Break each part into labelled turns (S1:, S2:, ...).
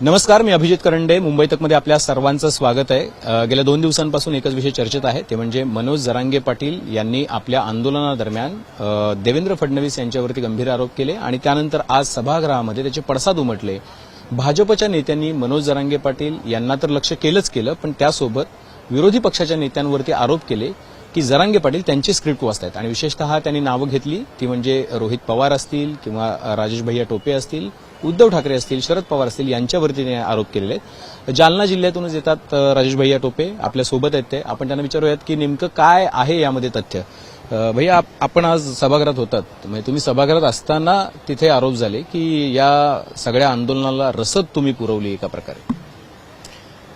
S1: नमस्कार मी अभिजित करंडे. मुंबई तकमध्ये आपल्या सर्वांचं स्वागत आहे. गेल्या दोन दिवसांपासून एकच विषय चर्चेत आहे. ते म्हणजे मनोज जरांगे पाटील यांनी आपल्या आंदोलनादरम्यान देवेंद्र फडणवीस यांच्यावरती गंभीर आरोप केले आणि त्यानंतर आज सभागृहामध्ये त्याचे पडसाद उमटले. भाजपच्या नेत्यांनी मनोज जरांगे पाटील यांना तर लक्ष केलंच केलं पण त्यासोबत विरोधी पक्षाच्या नेत्यांवरती आरोप केले. की जरांगे पाटील त्यांची स्क्रिप्ट वाचतायत. आणि विशेषतः त्यांनी नावं घेतली. ती म्हणजे रोहित पवार असतील किंवा राजेश भैया टोपे असतील उद्धव ठाकरे असतील शरद पवार असतील यांच्यावरती त्यांनी आरोप केलेले आहेत जालना जिल्ह्यातूनच येतात राजेश भैया टोपे. आपल्यासोबत आहेत ते. आपण त्यांना विचारूयात की नेमकं काय आहे यामध्ये तथ्य? भैया आपण आज सभागृहात होतात. म्हणजे तुम्ही सभागृहात असताना तिथे आरोप झाले की या सगळ्या आंदोलनाला रसद तुम्ही पुरवली एका प्रकारे.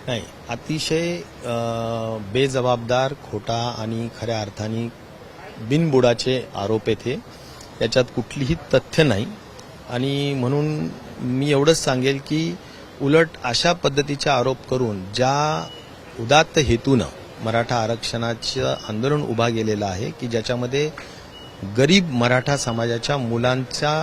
S2: नाही अतिशय बेजबाबदार खोटा आणि खऱ्या अर्थाने बिनबुडाचे आरोप येथे. याच्यात कुठलीही तथ्य नाही. आणि म्हणून मी एवढंच सांगेल की उलट अशा पद्धतीचे आरोप करून ज्या उदात्त हेतूनं मराठा आरक्षणाचं आंदोलन उभा गेलेलं आहे की ज्याच्यामध्ये गरीब मराठा समाजाच्या मुलांच्या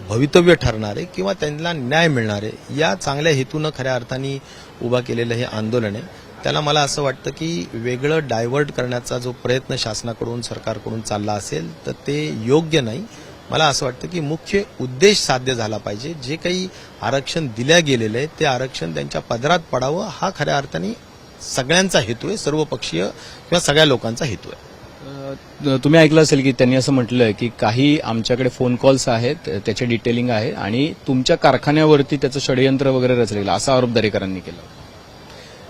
S2: भवितव्य ठरणारे किंवा त्यांना न्याय मिळणारे या चांगल्या हेतूनं खऱ्या अर्थाने उभा केलेलं हे आंदोलन आहे. त्याला मला असं वाटतं की वेगळं डायव्हर्ट करण्याचा जो प्रयत्न शासनाकडून सरकारकडून चालला असेल तर ते योग्य नाही. मला असं वाटतं की मुख्य उद्देश साध्य झाला पाहिजे. जे काही आरक्षण दिल्या गेलेलं आहे ते आरक्षण त्यांच्या पदरात पडावं. हा खऱ्या अर्थाने सगळ्यांचा हेतू आहे सर्वपक्षीय किंवा सगळ्या लोकांचा हेतू आहे.
S1: तुम्ही ऐकलं असेल की त्यांनी असं म्हटलं की काही आमच्याकडे फोन कॉल्स आहेत त्याचे डिटेलिंग आहे आणि तुमच्या कारखान्यावरती त्याचं षडयंत्र वगैरे रचलेलं असा आरोप दरेकरांनी केला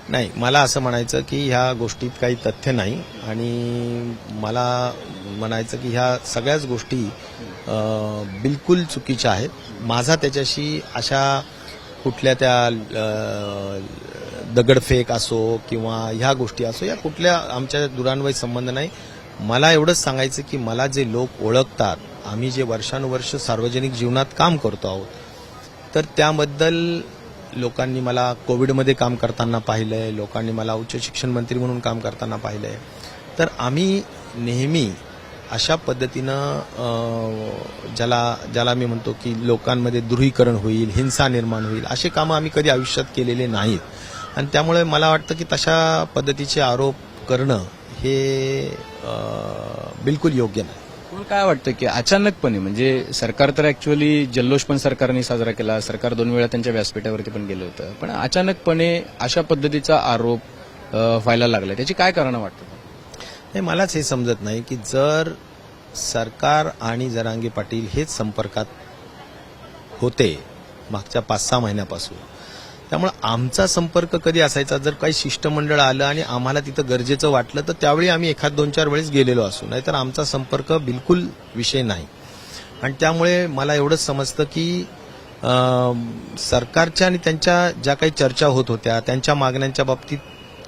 S2: नाही मला असं म्हणायचं की ह्या गोष्टीत काही तथ्य नाही आणि मला म्हणायचं की ह्या सगळ्याच गोष्टी बिलकुल चुकीच्या आहेत. माझा त्याच्याशी अशा कुठल्या त्या दगडफेक असो किंवा ह्या गोष्टी असो या कुठल्या आमच्या दुरान्वय संबंध नाही. मला एवढंच सांगायचं की मला जे लोक ओळखतात आम्ही जे वर्षानुवर्ष सार्वजनिक जीवनात काम करतो आहोत तर त्याबद्दल लोकांनी मला कोविडमध्ये काम करताना पाहिलंय लोकांनी मला उच्च शिक्षण मंत्री म्हणून काम करताना पाहिलंय. तर आम्ही नेहमी अशा पद्धतीनं ज्याला ज्याला मी म्हणतो की लोकांमध्ये ध्रुवीकरण होईल हिंसा निर्माण होईल असे कामं आम्ही कधी आयुष्यात केलेले नाहीत. आणि त्यामुळे मला वाटतं की तशा पद्धतीचे आरोप करणं हे बिलकुल योग्य नाही.
S1: तुम्हाला काय वाटतं की अचानकपणे म्हणजे सरकार तर ऍक्च्युअली जल्लोष पण सरकारने साजरा केला सरकार दोन वेळा त्यांच्या व्यासपीठावरती पण गेलं होतं पण अचानकपणे अशा पद्धतीचा आरोप व्हायला लागला त्याची काय कारण वाटतं
S2: हे मलाच हे समजत नाही की जर सरकार आणि जरांगे पाटील हेच संपर्कात होते मागच्या पाच सहा महिन्यापासून त्यामुळे आमचा संपर्क कधी असायचा? जर काही शिष्टमंडळ आलं आणि आम्हाला तिथं गरजेचं वाटलं तर त्यावेळी आम्ही एखाद दोन चार वेळेस गेलेलो असू. नाहीतर आमचा संपर्क बिलकुल विषय नाही. आणि त्यामुळे मला एवढंच समजतं की सरकारच्या आणि त्यांच्या ज्या काही चर्चा होत होत्या त्यांच्या मागण्यांच्या बाबतीत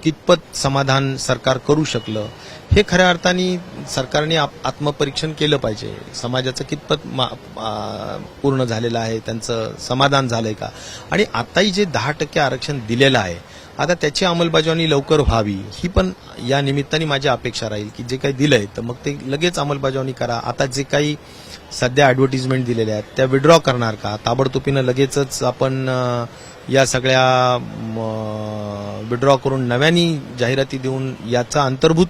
S2: कितपत समाधान सरकार करू शकलं हे खऱ्या अर्थाने सरकारने आप- आत्मपरीक्षण केलं पाहिजे. समाजाचं कितपत मा- पूर्ण झालेलं आहे त्यांचं समाधान झालंय का? आणि आताही जे दहा टक्के आरक्षण दिलेलं आहे आता त्याची अंमलबजावणी लवकर व्हावी ही पण या निमित्ताने माझी अपेक्षा राहील की जे काही दिलंय तर मग ते लगेच अंमलबजावणी करा. आता जे काही सध्या ऍडव्हर्टिजमेंट दिलेल्या आहेत त्या विड्रॉ करणार का? ताबडतोबीनं लगेचच आपण या सगळ्या विड्रॉ करून नव्याने जाहिराती देऊन याचा अंतर्भूत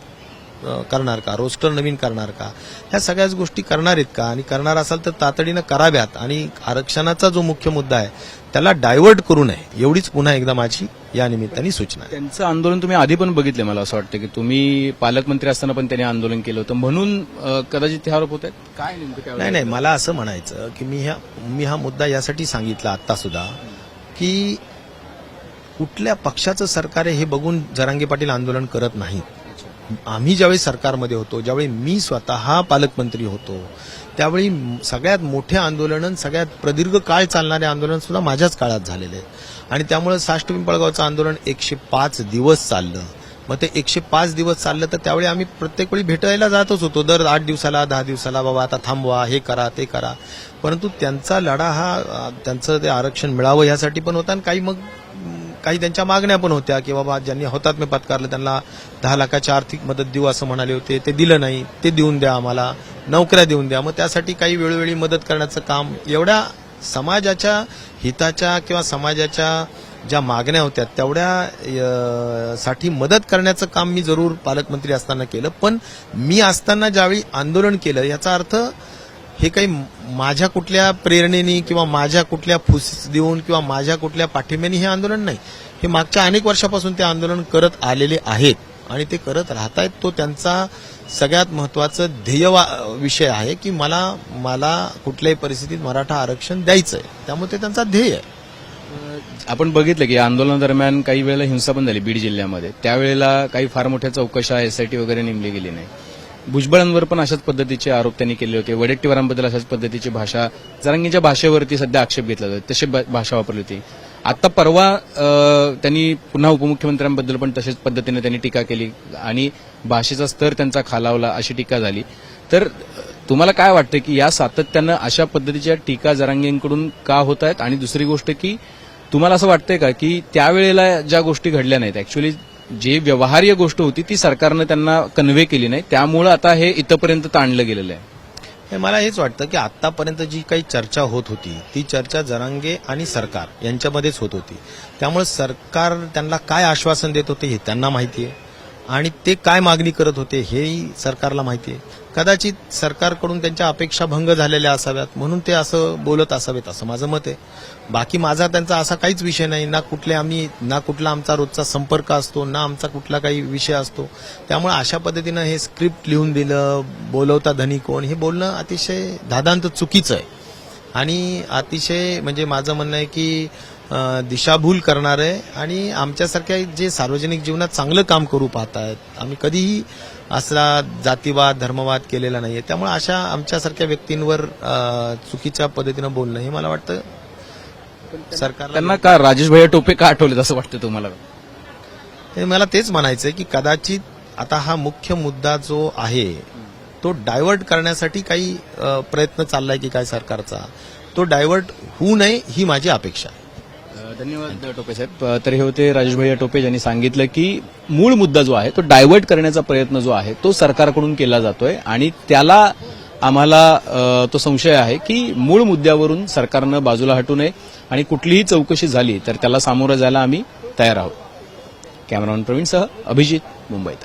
S2: करणार का? रोस्टर नवीन करणार का? ह्या सगळ्याच गोष्टी करणार आहेत का? आणि करणार असाल तर तातडीनं कराव्यात. आणि आरक्षणाचा जो मुख्य मुद्दा आहे त्याला डायव्हर्ट करू नये. एवढीच पुन्हा एकदा माझी या निमित्ताने सूचना
S1: त्यांचं आंदोलन तुम्ही आधी पण बघितलं मला असं वाटतं की तुम्ही पालकमंत्री असताना पण त्यांनी आंदोलन केलं होतं. म्हणून कदाचित ते आरोप होत आहेत? काय नेमकं
S2: नाही नाही मला असं म्हणायचं की मी ह्या मी हा मुद्दा यासाठी सांगितला आता सुद्धा की कुठल्या पक्षाचं सरकार आहे हे बघून जरांगे पाटील आंदोलन करत नाहीत. आम्ही ज्यावेळी सरकारमध्ये होतो ज्यावेळी मी स्वतः पालकमंत्री होतो त्यावेळी सगळ्यात मोठे आंदोलन सगळ्यात प्रदीर्घ काळ चालणारे आंदोलन सुद्धा माझ्याच काळात झालेले आहेत. आणि त्यामुळे साष्ट पिंपळगावचं आंदोलन एकशे पाच दिवस चाललं. मग ते एकशे पाच दिवस चाललं तर त्यावेळी आम्ही प्रत्येक वेळी भेटायला जातच होतो. दर आठ दिवसाला दहा दिवसाला बाबा आता थांबवा हे करा ते करा. परंतु त्यांचा लढा हा त्यांचं ते आरक्षण मिळावं यासाठी पण होता आणि काही मग काही त्यांच्या मागण्या पण होत्या की बाबा ज्यांनी हौतात्म्य पत्कारलं त्यांना दहा लाखाची आर्थिक मदत देऊ असं म्हणाले होते. ते दिलं नाही. ते देऊन द्या आम्हाला. नोकऱ्या देऊन द्या. मग त्यासाठी काही वेळोवेळी मदत करण्याचं काम एवढ्या समाजाच्या हिताच्या किंवा समाजाच्या ज्या मागण्या होत्या तेवढ्या साठी मदत करण्याचं काम मी जरूर पालकमंत्री असताना केलं. पण मी असताना ज्यावेळी आंदोलन केलं याचा अर्थ हे काही माझ्या कुठल्या प्रेरणेने किंवा माझ्या कुठल्या फुस देऊन किंवा माझ्या कुठल्या पाठिंब्याने हे आंदोलन नाही. हे मागच्या अनेक वर्षापासून ते आंदोलन करत आलेले आहेत आणि ते करत राहत आहेत तो त्यांचा सगळ्यात महत्वाचं ध्येय वा- विषय आहे की मला मला कुठल्याही परिस्थितीत मराठा आरक्षण द्यायचं आहे त्यामुळे ते त्यांचा ध्येय आहे.
S1: आपण बघितलं की आंदोलनादरम्यान काही वेळेला हिंसा पण झाली बीड जिल्ह्यामध्ये. त्यावेळेला काही फार मोठ्या चौकशा एसआयटी वगैरे नेमली गेली नाही. भुजबळांवर पण अशाच पद्धतीचे आरोप त्यांनी केले होते. वडेट्टीवारांबद्दल अशाच पद्धतीची भाषा जरांगीच्या भाषेवरती सध्या आक्षेप घेतला जातो. तशी भाषा वापरली होती. आता परवा त्यांनी पुन्हा उपमुख्यमंत्र्यांबद्दल पण तशाच पद्धतीने त्यांनी टीका केली आणि भाषेचा स्तर त्यांचा खालावला अशी टीका झाली. तर तुम्हाला काय वाटतं की या सातत्यानं अशा पद्धतीच्या टीका जरांगेंकडून का होत आहेत? आणि दुसरी गोष्ट की तुम्हाला असं वाटतंय का की त्यावेळेला ज्या गोष्टी घडल्या नाहीत ऍक्च्युली जे व्यवहार्य गोष्ट होती ती सरकारनं त्यांना कन्व्हे केली नाही. त्यामुळं आता हे इथंपर्यंत ताणलं गेलेलं आहे.
S2: हे मला हेच वाटतं की आतापर्यंत जी काही चर्चा होत होती ती चर्चा जरांगे आणि सरकार यांच्यामध्येच होत होती. त्यामुळे सरकार त्यांना काय आश्वासन देत होते हे त्यांना माहिती आहे. आणि ते काय मागणी करत होते हेही सरकारला माहिती आहे. कदाचित सरकारकडून त्यांच्या अपेक्षा भंग झालेल्या असाव्यात म्हणून ते असं बोलत असावेत असं माझं मत आहे. बाकी माझा त्यांचा असा काहीच विषय नाही ना कुठले आम्ही ना कुठला आमचा रोजचा संपर्क असतो ना आमचा कुठला काही विषय असतो. त्यामुळे अशा पद्धतीनं हे स्क्रिप्ट लिहून दिलं बोलवता धनी कोण हे बोलणं अतिशय दादांत चुकीचं आहे. आणि अतिशय म्हणजे माझं म्हणणं आहे की दिशाभूल करणार आहे आणि आमच्यासारख्या जे सार्वजनिक जीवनात चांगलं काम करू पाहतायत आम्ही कधीही असला जातीवाद धर्मवाद केलेला नाहीये. त्यामुळे अशा आमच्यासारख्या व्यक्तींवर चुकीच्या पद्धतीनं बोलणं हे मला वाटतं सरकारला
S1: त्यांना का राजेश भैया टोपे का आठवलेत असं वाटतं तुम्हाला?
S2: हे मला तेच म्हणायचंय की कदाचित आता हा मुख्य मुद्दा जो आहे तो डायव्हर्ट करण्यासाठी काही प्रयत्न चाललाय की काय सरकारचा? तो डायव्हर्ट होऊ नये ही माझी अपेक्षा आहे.
S1: धन्यवाद टोपे साहेब. तर हे होते राजेश भैया टोपे यांनी सांगितलं की मूळ मुद्दा जो आहे तो डायव्हर्ट करण्याचा प्रयत्न जो आहे तो सरकारकडून केला जातोय आणि त्याला आम्हाला तो संशय आहे की मूळ मुद्द्यावरून सरकारनं बाजूला हटू नये आणि कुठलीही चौकशी झाली तर त्याला सामोरं जायला आम्ही तयार आहोत. कॅमेरामॅन प्रवीणसह अभिजित मुंबईत.